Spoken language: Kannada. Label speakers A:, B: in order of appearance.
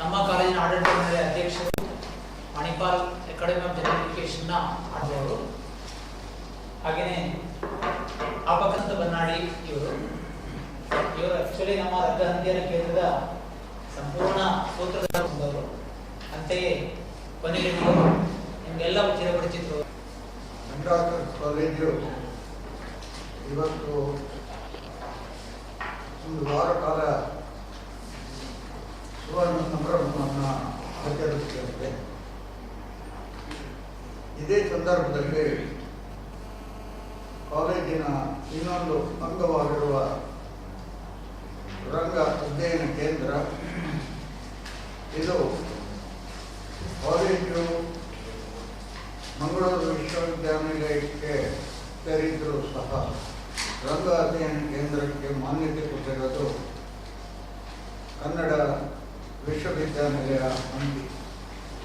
A: ನಮ್ಮ ಕಾಲೇಜಿನ ಆಡಳಿತ ಮಂಡಳಿ ಅಧ್ಯಕ್ಷರು ಮಣಿಪಾಲ್ ಅಕಾಡೆಮಿ ಆಫ್ ಜನರಲ್ ಎಜುಕೇಶನ್ನ ಆಡುವವರು ಹಾಗೆಯೇ ಆಪಕಂತ ಬನ್ನಾಡಿ ಇವರು. ಇವರು ಆಕ್ಚುಲಿ ನಮ್ಮ ರಕ್ತಹಂದಿಯರ ಕೇಂದ್ರದ ಸಂಪೂರ್ಣ ಸೂತ್ರಧಾರ ಅಂತೆಯೇ ಕೊನೆಗೆ ನೀವು ನಿಮಗೆಲ್ಲ
B: ಚಿರಪಡಿಸಿದ್ರು ಕಾಲೇಜು ಇವತ್ತು ಕಾಲ ಸುವರ್ಣ ಸಂಭ್ರಮವನ್ನು ಆಚರಿಸುತ್ತೇವೆ. ಇದೇ ಸಂದರ್ಭದಲ್ಲಿ ಕಾಲೇಜಿನ ಇನ್ನೊಂದು ಅಂಗವಾಗಿರುವ ರಂಗ ಅಧ್ಯಯನ ಕೇಂದ್ರ, ಇದು ಕಾಲೇಜು ಮಂಗಳೂರು ವಿಶ್ವವಿದ್ಯಾನಿಲಯಕ್ಕೆ ಸೇರಿದ್ರೂ ಸಹ ರಂಗ ಅಧ್ಯಯನ ಕೇಂದ್ರಕ್ಕೆ ಮಾನ್ಯತೆ ಕನ್ನಡ ವಿಶ್ವವಿದ್ಯಾನಿಲಯ ಹಂಪಿ